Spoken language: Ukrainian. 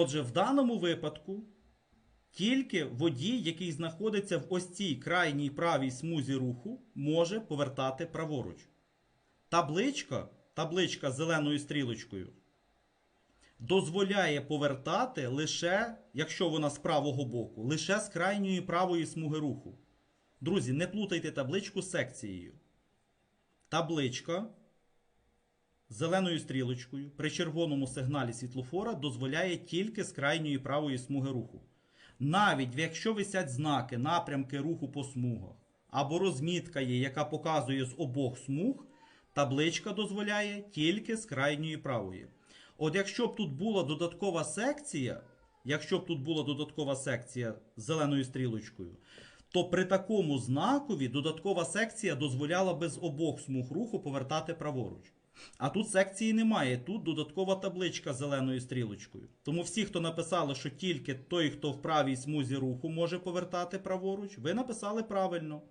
Отже, в даному випадку тільки водій, який знаходиться в ось цій крайній правій смузі руху, може повертати праворуч. Табличка, табличка з зеленою стрілочкою дозволяє повертати лише, якщо вона з правого боку, лише з крайньої правої смуги руху. Друзі, не плутайте табличку з секцією. Табличка зеленою стрілочкою при червоному сигналі світлофора дозволяє тільки з крайньої правої смуги руху. Навіть якщо висять знаки, напрямки руху по смугах, або розмітка є, яка показує з обох смуг, табличка дозволяє тільки з крайньої правої. От якщо б тут була додаткова секція, якщо б тут була додаткова секція з зеленою стрілочкою, то при такому знакові додаткова секція дозволяла би з обох смуг руху повертати праворуч. А тут секції немає, тут додаткова табличка з зеленою стрілочкою. Тому всі, хто написали, що тільки той, хто в правій смузі руху може повертати праворуч, ви написали правильно.